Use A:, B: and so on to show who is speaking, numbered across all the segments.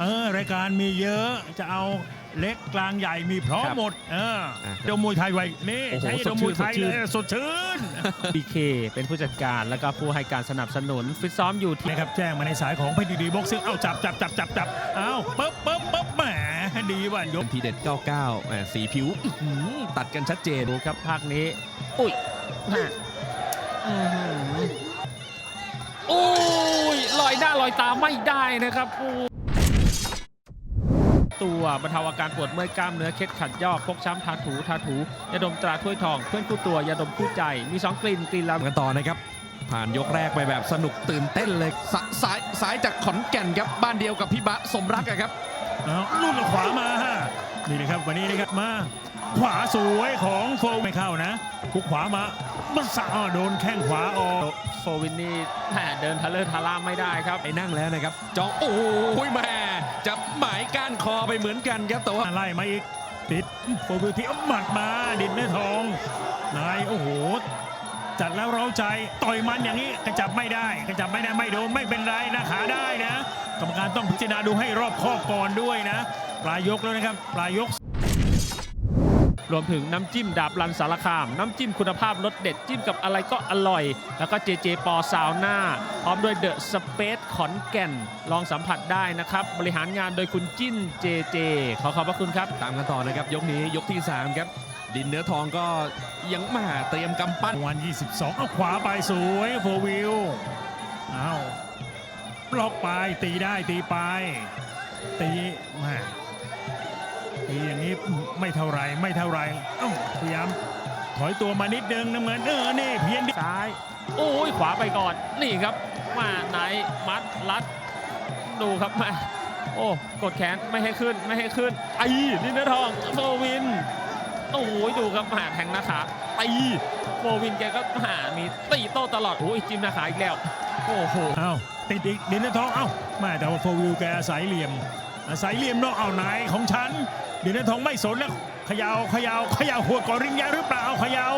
A: เออรายการมีเยอะจะเอาเล็กกลางใหญ่มีพร้อม
B: ครับ
A: หมดเออ
B: อะ
A: เดมมวยไทยไว้นี่
B: โอ้โห
A: ใช้
B: ส
A: เด
B: ด
A: ม
B: ชื่
A: มวย
B: น
A: ไทย
B: สดชื่น
A: เลยสดชื่น
C: บีเคเป็นผู้จัดการแล้วก็ผู้ให้การสนับสนุนฟิตซ้อมอยู่ที่
A: นะครับแจ้งมาในสายของเพชรดีบ็อกซิ่งเอาจับจับจับจับจับเอาปึ๊บปึ๊บปึ๊บแหมดีว่ะยก
B: ทีเด็ด 99แหมสีผิวอื้อหือตัดกันชัดเจน
C: ดูครับภาคนี้ อุ้ยแม่อื้อหือโอ้ยลอยหน้าลอยตาไม่ได้นะครับโอ้ ตัวบรรเทาอาการปวดเมื่อยกล้ามเนื้อเคล็ดขัดยอกพกช้ำทาถูทาถูยาดมตราถ้วยทองเพื่อนคู่ตัวยาดมคู่ใจ มีสองกลิ่นกลิ่นละ
B: กันต่อนะครับ ผ่านยกแรกไปแบบสนุกตื่นเต้นเลยสสายสายจากขอนแก่นครับบ้านเดียวกับพี่บะสมรักอะครับ
A: เอาลุ่นขวามาฮะนี่นะครับวันนี้นะครับมาขวาสวยของโฟร์ไม่เข้านะคุกขวามามันสาโดนแข้งขวาออก
C: โฟวินนี่แหม่เดินทะเลอร์ทาร่าไม่ได้ครับ
B: ไปนั่งแล้วนะครับจองโอ้ยแม่จะหมายก้านคอไปเหมือนกันครับแต่ว่า
A: ไล่มาอีกติดโฟร์วิวที่เอาหมัดมาดินเนื้อทองนายโอ้โหจัดแล้วเร้าใจต่อยมันอย่างนี้กระจับไม่ได้กระจับไม่ได้ไม่โดนไม่เป็นไรนะขาได้นะ กรรมการต้องพิจารณาดูให้รอบคอบก่อนด้วยนะ ปลายยกแล้วนะครับ ปลายยก
C: รวมถึงน้ำจิ้มดาบรันสารคาม น้ำจิ้มคุณภาพรสเด็ดจิ้มกับอะไรก็อร่อย แล้วก็เจเจปอซาวน่าพร้อมด้วยเดอะสเปซขอนแก่น ลองสัมผัสได้นะครับ บริหารงานโดยคุณจิ้นเจเจขอขอบพระคุณครับ
B: ตามกันต่อนะครับ ยกนี้ยกที่ 3 ครับ ดินเนื้อทองก็ยังมาเตรียมกำปั้น
A: วัน 22 เอาขวาไปสวยโฟวิวเอาบล็อกไปตีได้ตีไปตีแมา ตีอย่างนี้ไม่เท่าไรไม่เท่าไรเอ้าพยายามถอยตัวมานิดนึงน้ำเงินเออนี่เพียนดิ
C: ซ้าย โอ้ยขวาไปก่อนนี่ครับมาไหนมัดรัด ดูครับมาโอ้กดแขนไม่ให้ขึ้นไม่ให้ขึ้นไอ้นี่เนื้อทองโฟวินโอ้ยดูครับหาแทงหน้าขาตีโฟวินแกก็หามีตีโต้ตลอดโอ้ยจิ้มหน้าขาอีกแล้วโอ้โห
A: เอาติดอีกดินเนอร์ทองเอ้าแม่แต่ว่าโฟวิวแกอาศัยเหลี่ยมอาศัยเหลี่ยมนอกเอาไหนของฉัน ดินเนอร์ทองไม่สนแล้วเขยาวขยาวขยาวหัวก่อนริงยาหรือเปล่าเขยาว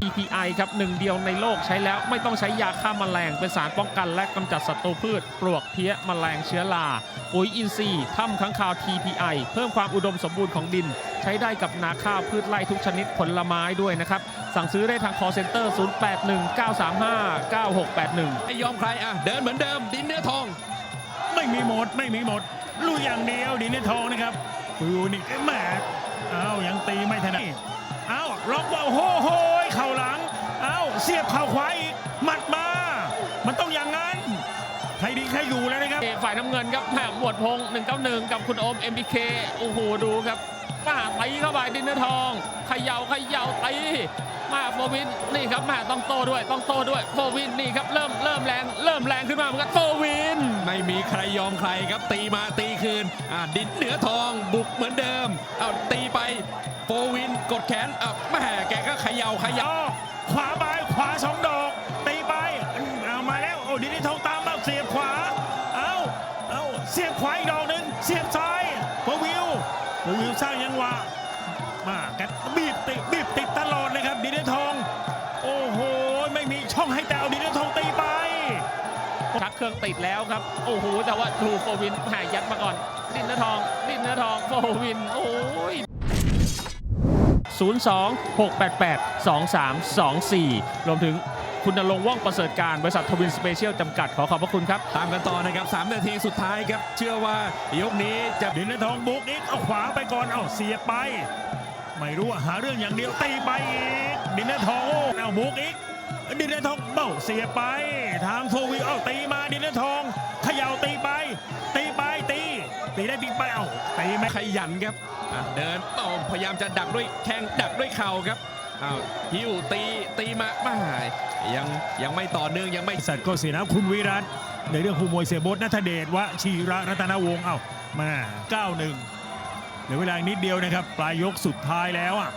C: TPI ครับหนึ่งเดียวในโลกใช้แล้วไม่ต้องใช้ยาฆ่าแมลงเป็นสารป้องกันและกำจัดศัตรูพืช ปลวกเพี้ยแมลงเชื้อราปุ๋ยอินทรีย์ถ้ำค้างคาว TPI เพิ่มความอุดมสมบูรณ์ของดิน ใช้ได้กับนาข้าวพืชไร่ทุกชนิดผลไม้ด้วยนะครับ สั่งซื้อได้ทาง call center 0819359681
B: ไม่ยอมใครอะ เดินเหมือนเดิมดินเนื้อทอง
A: ไม่มีหมดไม่มีหมด ลุยอย่างเดียวดินเนอร์ทองนะครับฟิวนี่แหม่เอ้ายังตีไม่ถนัดเอ้าล็อกว่าโอ้โหเข่าหลังเอ้าเสียบเข่าขวาอีกหมัดมา มันต้องอย่างนั้นใครดีใครอยู่แล้วนะครับ
C: ฝ่ายน้ำเงินครับแหมหมวดพงษ์191 กับคุณโอม MBK โอ้โหดูครับมาตีเข้าไปดินเนอร์ทองเขย่าเขย่าตีมา โฟวินนี่ครับมาต้องโตด้วยต้องโตด้วยโฟวินนี่ครับเริ่มเริ่มแรงเริ่มแรงขึ้นมาเหมือนกันโฟวิน
B: ไม่มีใครยอมใครครับตีมาตีคืนอ่าดินเหนือทองบุกเหมือนเดิมเอาตีไปโฟวินกดแขนอะแม่แกก็เขย่าเขย่า
A: ย่อขวาไปขวาสองดอกตีไปเอามาแล้วโอ้ดินเนอร์ทองตามมาเสียบขวาเอาเอาเสียบขวาอีกดอกหนึ่งเสียบซ้ายโฟวิวโฟวิวสร้างยังหวะมาแกบีบติดบีบติดตล เครื่องติด
C: แล้วครับ โอ้โห แต่ว่าดูโฟวินหายยัดมาก่อนดินเนื้อทองดินเนื้อทองโฟวิน โอ้ย02 688 2324 รวมถึงคุณนรงว่องประเสริฐการ บริษัททวินสเปเชียลจำกัดขอขอบพระคุณครับ
B: ตามกันต่อนะครับ 3 นาทีสุดท้ายครับ เชื่อว่ายกนี้จะ
A: ดินเนอร์ทองบุกอีกเอาขวาไปก่อนเอาเสียไป ไม่รู้ว่าหาเรื่องอย่างเดียวตีไปอีกดินเนอร์ทองเอาบุกอีก ดินเนอร์ทองเบ้าเสียบไป ทางโฟวิวเอาตีมาดินเนอร์ทองเขย่าตีไป ตีไปตีตีได้ตีไปเอาตีไม่
B: ขยันครับอะเดินต่อพยายามจะดักด้วยแข้งดักด้วยเข่าครับอ้าวหิวตีตีมาไม่ยังยังไม่ต่อเนื่องยังไม่
A: สัตว์ก็เสียนะคุณวิรัตในเรื่องคู่มวยเสียโบดนัทเดชวะชีระรัตนวงศ์เอ้ามา9-1เหลือเวลาอีกนิดเดียวนะครับ ปลายยกสุดท้ายแล้วอะ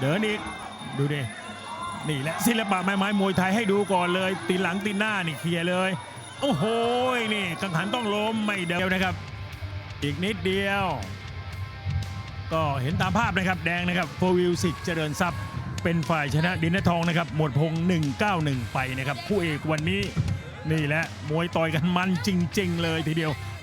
A: เดินอีก ดูดิ นี่แหละศิลปะไม้ไม้มวยไทยให้ดูก่อนเลย ตีหลังตีหน้านี่เคลียร์เลย โอ้โหนี่กังหันต้องล้มไม่เดียวนะครับ อีกนิดเดียว ก็เห็นตามภาพนะครับแดงนะครับโฟวิวสิกเจริญทรัพย์เป็นฝ่ายชนะดินนทองนะครับ หมวดพง 191 ไปนะครับ คู่เอกวันนี้นี่แหละมวยต่อยกันมันจริง ๆ เลยทีเดียว